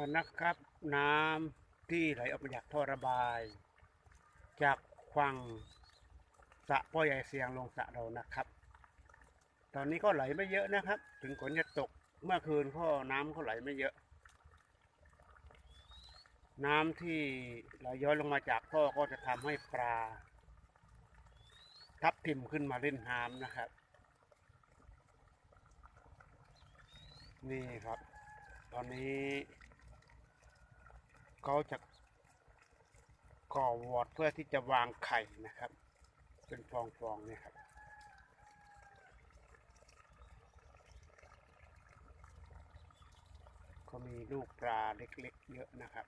วันนะครับ น้ำที่ไหลออกมาจากท่อระบาย จากฝั่งสระพ่อใหญ่เสียงลงสระเรานะครับ ตอนนี้ก็ไหลไม่เยอะนะครับ ถึงฝนจะตกเมื่อคืนก็น้ำก็ไหลไม่เยอะ น้ำที่ไหลย้อยลงมาจากท่อก็จะทำให้ปลา ทับทิมขึ้นมาเล่นน้ำนะครับ นี่ครับ ตอนนี้ เขาจะก่อวอดเพื่อที่จะวางไข่นะครับ เป็นฟองๆเนี่ยครับก็มีลูกปลาเล็กๆเยอะนะครับ